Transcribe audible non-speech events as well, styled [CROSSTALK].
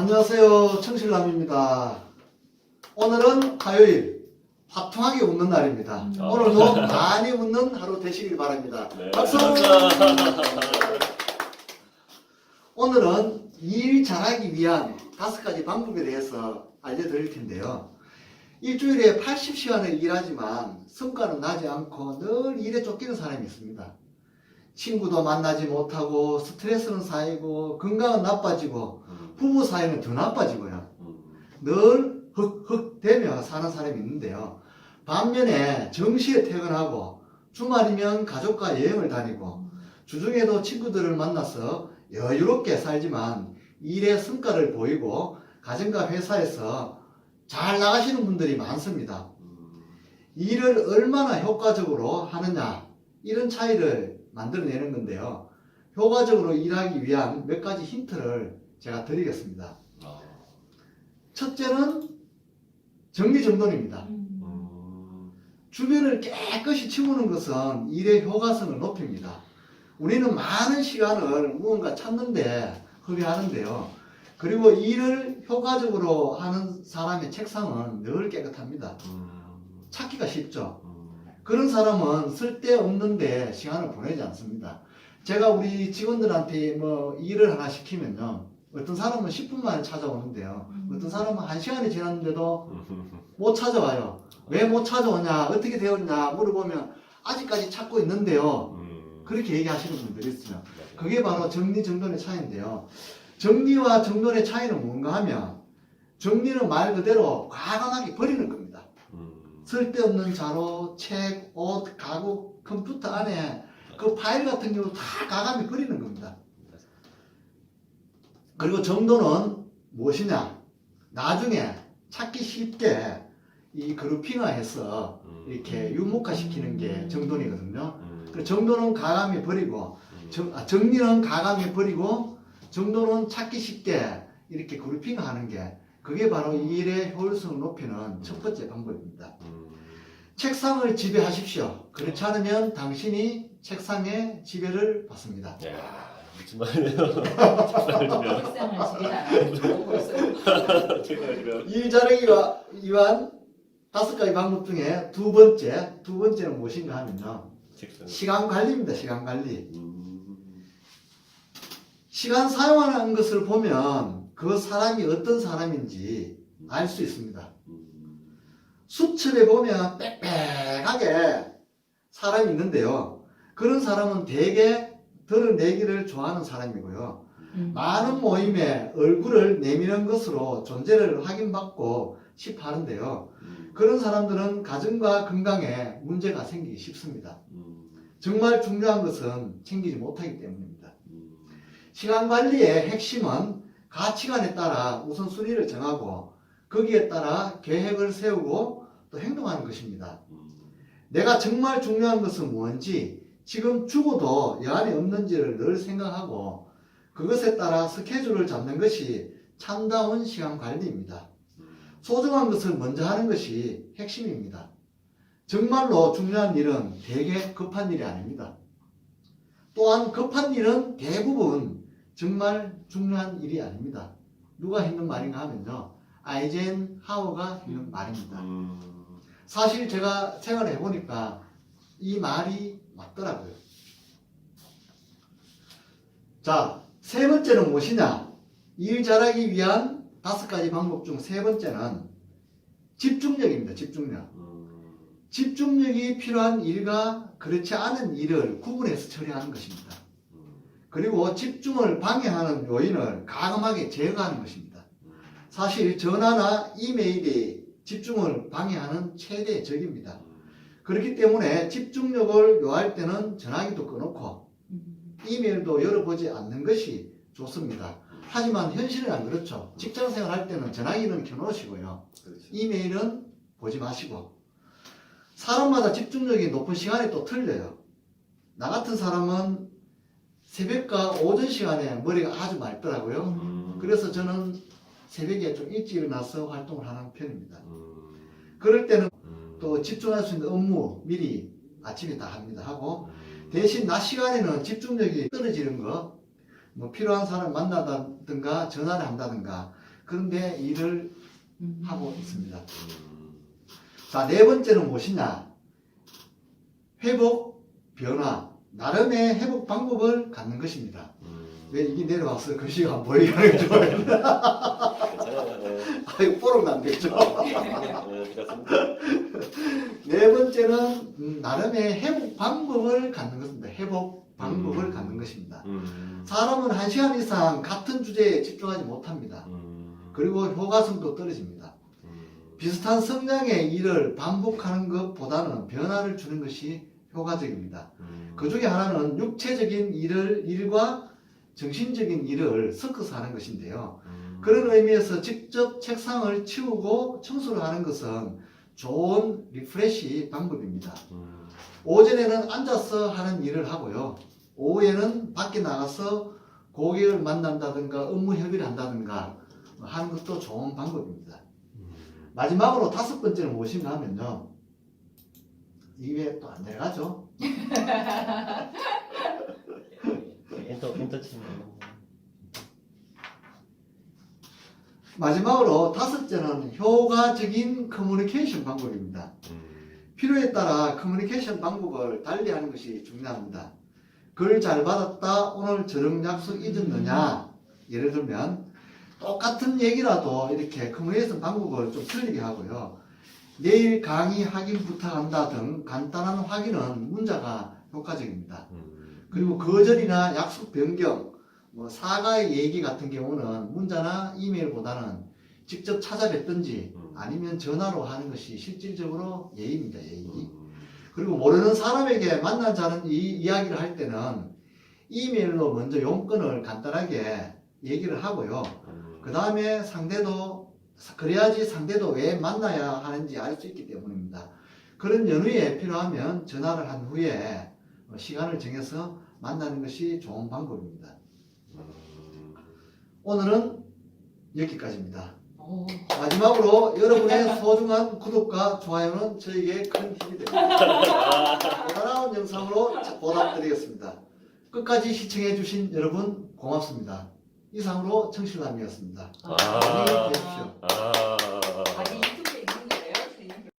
안녕하세요. 청실남입니다. 오늘은 화요일, 화통하게 웃는 날입니다. 음. 오늘도 많이 웃는 하루 되시길 바랍니다. 네, 박수! 오늘은 일 잘하기 위한 다섯 가지 방법에 대해서 알려드릴 텐데요. 일주일에 80시간을 일하지만 성과는 나지 않고 늘 일에 쫓기는 사람이 있습니다. 친구도 만나지 못하고 스트레스는 쌓이고 건강은 나빠지고 부부 사이는 더 나빠지고요. 늘 흑흑 대며 사는 사람이 있는데요. 반면에 정시에 퇴근하고 주말이면 가족과 여행을 다니고 주중에도 친구들을 만나서 여유롭게 살지만 일의 성과를 보이고 가정과 회사에서 잘 나가시는 분들이 많습니다. 일을 얼마나 효과적으로 하느냐 이런 차이를 만들어내는 건데요. 효과적으로 일하기 위한 몇 가지 힌트를 제가 드리겠습니다. 첫째는 정리정돈입니다. 주변을 깨끗이 치우는 것은 일의 효과성을 높입니다. 우리는 많은 시간을 무언가 찾는데 허비하는데요. 그리고 일을 효과적으로 하는 사람의 책상은 늘 깨끗합니다. 찾기가 쉽죠. 그런 사람은 쓸데없는데 시간을 보내지 않습니다. 제가 우리 직원들한테 뭐 일을 하나 시키면요. 어떤 사람은 10분 만에 찾아오는데요. 어떤 사람은 1시간이 지났는데도 [LAUGHS] 못 찾아와요. 왜 못 찾아오냐, 어떻게 되었냐 물어보면 아직까지 찾고 있는데요. 그렇게 얘기하시는 분들이 있어요. 그게 바로 정리 정돈의 차이인데요. 정리와 정돈의 차이는 뭔가 하면 정리는 말 그대로 과감하게 버리는 겁니다. 쓸데없는 자료, 책, 옷, 가구, 컴퓨터 안에 그 파일 같은 경우 다 과감히 버리는 겁니다. 그리고 정돈은 무엇이냐? 나중에 찾기 쉽게 이 그룹핑화해서 이렇게 유목화시키는 게 정돈이거든요. 그 정돈은 가감히 버리고 정, 아, 정리는 가감히 버리고 정돈은 찾기 쉽게 이렇게 그룹핑하는 게 그게 바로 일의 효율성을 높이는 첫 번째 방법입니다. 책상을 지배하십시오. 그렇지 않으면 당신이 책상에 지배를 받습니다. 야, 무슨 말이에요? 책상을 일 잘하기와 위한 다섯 가지 방법 중에 두 번째, 두 번째는 무엇인가 하면요. 시간 관리입니다. 시간 관리. 음. 시간 사용하는 것을 보면 그 사람이 어떤 사람인지 알 수 있습니다. 음. 수첩에 보면 빽빽하게 사람이 있는데요. 그런 사람은 대개 드러내기를 좋아하는 사람이고요. 음. 많은 모임에 얼굴을 내미는 것으로 존재를 확인받고 싶어 하는데요. 음. 그런 사람들은 가정과 건강에 문제가 생기기 쉽습니다. 음. 정말 중요한 것은 챙기지 못하기 때문입니다. 음. 시간 관리의 핵심은 가치관에 따라 우선순위를 정하고 거기에 따라 계획을 세우고 또 행동하는 것입니다. 음. 내가 정말 중요한 것은 뭔지 지금 죽어도 여한이 없는지를 늘 생각하고 그것에 따라 스케줄을 잡는 것이 참다운 시간 관리입니다. 소중한 것을 먼저 하는 것이 핵심입니다. 정말로 중요한 일은 대개 급한 일이 아닙니다. 또한 급한 일은 대부분 정말 중요한 일이 아닙니다. 누가 했는 말인가 하면요. 아이젠 하워가 했는 말입니다. 음. 사실 제가 생활을 해보니까 이 말이 맞더라고요. 자, 세 번째는 무엇이냐? 일 잘하기 위한 다섯 가지 방법 중 세 번째는 집중력입니다. 집중력. 음. 집중력이 필요한 일과 그렇지 않은 일을 구분해서 처리하는 것입니다. 음. 그리고 집중을 방해하는 요인을 가감하게 제거하는 것입니다. 사실 전화나 이메일이 집중을 방해하는 최대의 적입니다. 그렇기 때문에 집중력을 요할 때는 전화기도 꺼놓고 음. 이메일도 열어보지 않는 것이 좋습니다. 하지만 현실은 안 그렇죠. 직장 생활 할 때는 전화기는 켜놓으시고요. 그렇죠. 이메일은 보지 마시고. 사람마다 집중력이 높은 시간이 또 틀려요. 나 같은 사람은 새벽과 오전 시간에 머리가 아주 맑더라고요. 음. 그래서 저는 새벽에 좀 일찍 일어나서 활동을 하는 편입니다. 음. 그럴 때는 음. 또 집중할 수 있는 업무 미리 아침에 다 합니다. 하고 음. 대신 낮 시간에는 집중력이 떨어지는 거, 뭐 필요한 사람 만나다든가 전화를 한다든가 그런데 일을 음. 하고 있습니다. 음. 자, 네 번째는 무엇이냐? 회복, 변화, 나름의 회복 방법을 갖는 것입니다. 음. 왜 이게 내려와서 글씨가 안 보이게 하는? 괜찮아요. 네. 아이고, 뽀록 난겠죠? 네, 그렇습니다. 네 번째는 음, 나름의 회복 방법을 갖는 것입니다. 회복 방법을 음. 갖는 것입니다. 음. 사람은 한 시간 이상 같은 주제에 집중하지 못합니다. 음. 그리고 효과성도 떨어집니다. 음. 비슷한 성량의 일을 반복하는 것보다는 변화를 주는 것이 효과적입니다. 음. 그 중에 하나는 육체적인 일을, 일과 정신적인 일을 섞어서 하는 것인데요. 음. 그런 의미에서 직접 책상을 치우고 청소를 하는 것은 좋은 리프레시 방법입니다. 음. 오전에는 앉아서 하는 일을 하고요. 오후에는 밖에 나가서 고객을 만난다든가 업무 협의를 한다든가 하는 것도 좋은 방법입니다. 음. 마지막으로 다섯 번째는 무엇인가 하면요. 이게 또 안 내려가죠. [LAUGHS] 인터 인터 치면 마지막으로 다섯째는 효과적인 커뮤니케이션 방법입니다. 음. 필요에 따라 커뮤니케이션 방법을 달리하는 것이 중요합니다. 글 잘 받았다. 오늘 저녁 약속 잊었느냐? 예를 들면 똑같은 얘기라도 이렇게 커뮤니케이션 방법을 좀 틀리게 하고요. 내일 강의 확인 부탁한다 등 간단한 확인은 문자가 효과적입니다. 음. 그리고 거절이나 약속 변경, 뭐 사과의 얘기 같은 경우는 문자나 이메일보다는 직접 찾아뵙든지 음. 아니면 전화로 하는 것이 실질적으로 예의입니다. 예의. 음. 그리고 모르는 사람에게 만나자는 이 이야기를 할 때는 이메일로 먼저 용건을 간단하게 얘기를 하고요. 음. 그 다음에 상대도 그래야지 상대도 왜 만나야 하는지 알 수 있기 때문입니다. 그런 연후에 필요하면 전화를 한 후에 시간을 정해서 만나는 것이 좋은 방법입니다. 음. 오늘은 여기까지입니다. 오. 마지막으로 여러분의 [LAUGHS] 소중한 구독과 좋아요는 저에게 큰 힘이 됩니다. 더 나은 영상으로 보답드리겠습니다. 끝까지 시청해주신 여러분 고맙습니다. 이상으로 청실남이었습니다. 아. 안녕히 계십시오. 아.